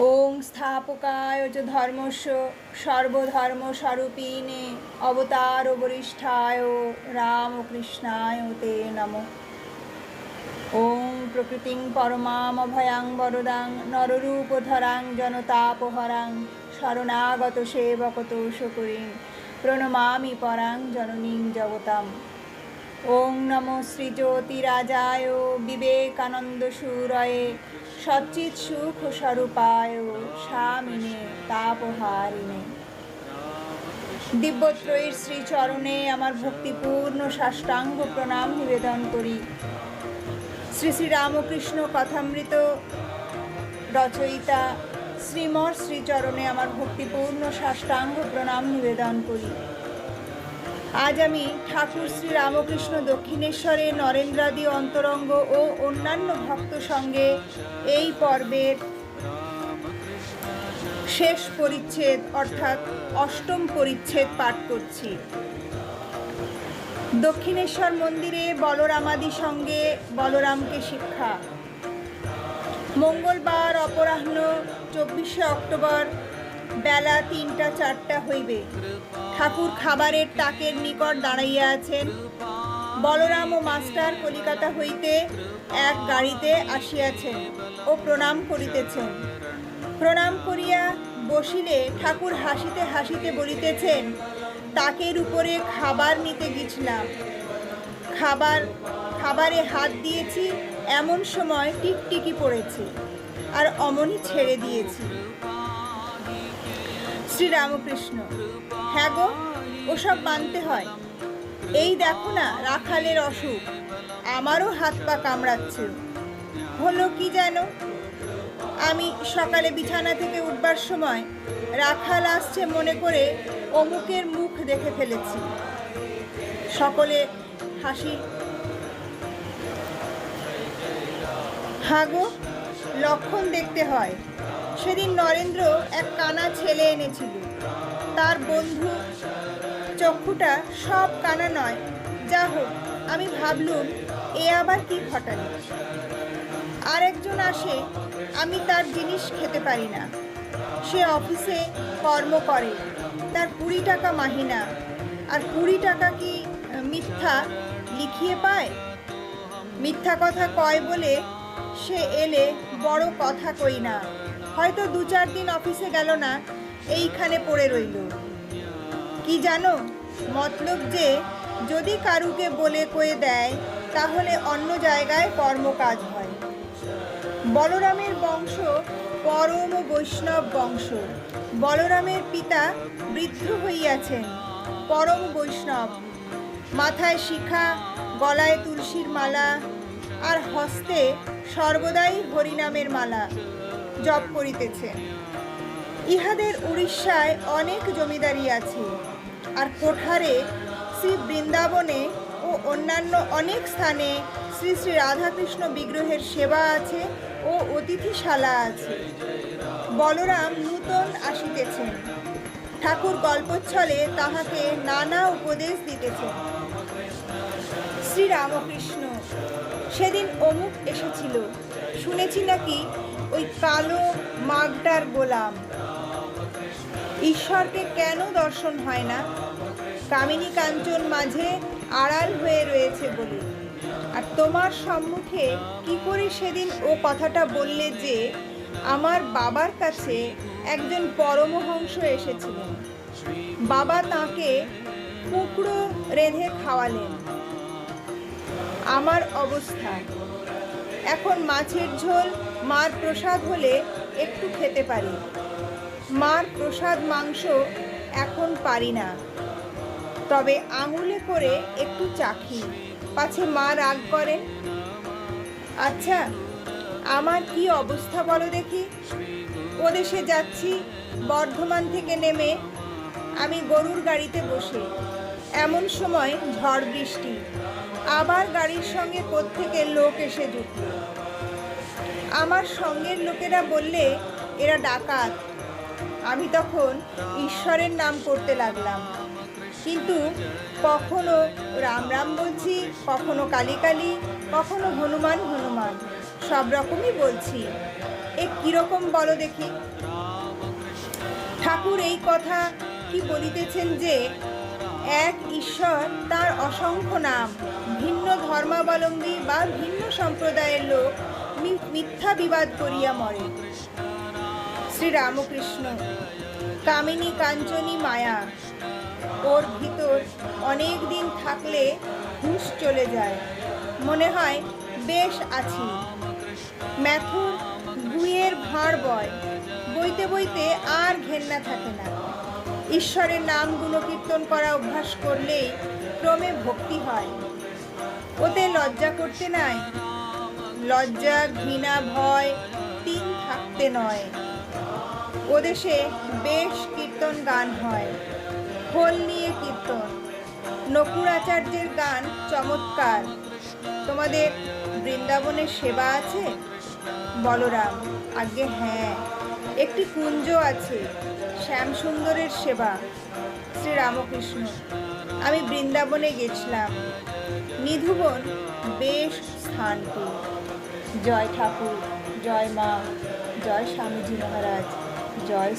ওং স্থাপকায় চ ধর্মস্য সর্বধর্মস্বরূপিণে অবতার বরিষ্ঠায় রামকৃষ্ণায় তে নম। ওং প্রকৃতিং পরমামভয়াং বরদাং নররূপধরাং জনতাপহরাং শরণাগত সেবকত শকরিং প্রণমামি পরাং জননীং জগতাম। ওং নমো শ্রীজ্যোতিরাজায় বিবেকানন্দ সুরয়ে সচ্চিৎ সুখ স্বরূপায় স্বামিনে তাপহারিণে। দিব্যত্রয়ীর শ্রীচরণে আমার ভক্তিপূর্ণ সাষ্টাঙ্গ প্রণাম নিবেদন করি। শ্রী শ্রী রামকৃষ্ণ কথামৃত রচয়িতা শ্রীমর শ্রীচরণে আমার ভক্তিপূর্ণ সাষ্টাঙ্গ প্রণাম নিবেদন করি। আজ আমি ঠাকুর শ্রী রামকৃষ্ণ দক্ষিণেশ্বরে নরেন্দ্রাদি অন্তরঙ্গ ও অন্যান্য ভক্ত সঙ্গে এই পর্বের শেষ পরিচ্ছেদ, অর্থাৎ অষ্টম পরিচ্ছেদ পাঠ করছি। দক্ষিণেশ্বর মন্দিরে বলরামাদি সঙ্গে বলরামকে শিক্ষা। মঙ্গলবার অপরাহ্ন চব্বিশে অক্টোবর বেলা তিনটা, চারটা হইবে। ঠাকুর খাবারের তাকের নিকট দাঁড়াইয়া আছেন। বলরাম ও মাস্টার কলিকাতা হইতে এক গাড়িতে আসিয়াছেন ও প্রণাম করিতেছেন। প্রণাম করিয়া বসিলে ঠাকুর হাসিতে হাসিতে বলিতেছেন, তাকের উপরে খাবার নিতে গেছিলাম খাবার, খাবারে হাত দিয়েছি, এমন সময় টিকটিকি পড়েছে আর অমনি ছেড়ে দিয়েছি। শ্রীরামকৃষ্ণ। হ্যাঁ গো, ওসব মানতে হয়। এই দেখো না, রাখালের অসুখ। আমারও হাত পা কামড়াচ্ছে। হলো কি যেন? আমি সকালে বিছানা থেকে উঠবার সময় রাখাল আসছে মনে করে অমুকের মুখ দেখে ফেলেছি। সকলে হাসি। হাগো লক্ষণ দেখতে হয়। সেদিন নরেন্দ্র এক কানা ছেলে এনেছিল। তার বন্ধু চক্ষুটা সব কানা নয়। যা হোক, আমি ভাবলুম, এ আবার কি ঘটালে আরেকজন আসে, আমি তার জিনিস খেতে পারি না। সে অফিসে কর্ম করে, তার কুড়ি টাকা মাহিনা। আর কুড়ি টাকা কি মিথ্যা লিখিয়ে পায়? মিথ্যা কথা কয় বলে সে এলে বড় কথা কই না। হয়তো দু চার দিন অফিসে গেল না, এইখানে পড়ে রইল। কি জানো? মতলব যে, যদি কারুকে বলে কয়ে দেয়, তাহলে অন্য জায়গায় কর্মকাজ হয়। বলরামের বংশ পরম বৈষ্ণব বংশ। বলরামের পিতা বৃদ্ধ হইয়াছেন, পরম বৈষ্ণব। মাথায় শিখা, গলায় তুলসীর মালা, আর হস্তে সর্বদাই হরিনামের মালা। জপ করিতেছেন ইহাদের উড়িষ্যায় অনেক জমিদারি আছে, আর কোঠারে শ্রী বৃন্দাবনে ও অন্যান্য অনেক স্থানে শ্রী শ্রী রাধাকৃষ্ণ বিগ্রহের সেবা আছে ও অতিথিশালা আছে। বলরাম নূতন আসিতেছেন। ঠাকুর গল্পচ্ছলে তাহাকে নানা উপদেশ দিতেছেন শ্রী রামকৃষ্ণ, সেদিন অমুক এসেছিল, শুনেছি নাকি ওই কালো মাগডার গোলাম। ঈশ্বরকে কেন দর্শন হয় না? কামিনী কাঞ্চন মাঝে আড়াল হয়ে রয়েছে বলে। আর তোমার সম্মুখে কি করে সেদিন ও কথাটা বললে যে, আমার বাবার কাছে একজন পরমহংস এসেছিলেন। বাবা তাকে কুকড়ো রেঁধে খাওয়ালেন। আমার অবস্থা। এখন মাছের ঝোল মার প্রসাদ হলে একটু খেতে পারি। মার প্রসাদ মাংস এখন পারি না। তবে আঙুলে করে একটু চাখি পাছে মা রাগ করেন আচ্ছা আমার কি অবস্থা বলো দেখি? ওদেশে যাচ্ছি, বর্ধমান থেকে নেমে আমি গরুর গাড়িতে বসে। এমন সময় ঝড় বৃষ্টি। আবার গাড়ির সঙ্গে কোত্থেকে লোক এসে জুটল আমার সঙ্গের লোকেরা বললে, এরা ডাকাত। আমি তখন ঈশ্বরের নাম করতে লাগলাম। কিন্তু কখনো রাম রাম বলছি, কখনো কালী কালী, কখনো হনুমান হনুমান, সব রকমই বলছি। এ কীরকম বলো দেখি? ঠাকুর এই কথা কি বলিতেছেন যে, এক ঈশ্বর তার অসংখ্য নাম, ভিন্ন ধর্মাবলম্বী বা ভিন্ন সম্প্রদায়ের লোক মিথ্যা বিবাদ করিয়া মরে। শ্রী রামকৃষ্ণ কামিনী কাঞ্চনী মায়া, ওর ভিতর অনেক দিন থাকলে হুঁশ চলে যায়। মনে হয় বেশ আছি। ম্যাথুর গুইয়ের ভাঁড় বয়, বইতে বইতে আর ঘেন্না থাকে না। ঈশ্বরের নাম গুণকীর্তন করা অভ্যাস করলেই ক্রমে ভক্তি হয়। ওতে লজ্জা করতে নাই? লজ্জা, ঘৃণা, ভয় তিন থাকতে নয়। ওদেশে বেশ কীর্তন গান হয়। খোল নিয়ে কীর্তন। নকুরাচার্যের গান চমৎকার। তোমাদের বৃন্দাবনের সেবা আছে? বলরাম আগে হ্যাঁ। একটি কুঞ্জ আছে, শ্যামসুন্দরের সেবা। শ্রীরামকৃষ্ণ, আমি বৃন্দাবনে গেছিলাম। নিধুবন বেশ স্থানটি। জয় ঠাকুর জয় মা জয় স্বামীজি মহারাজ জয়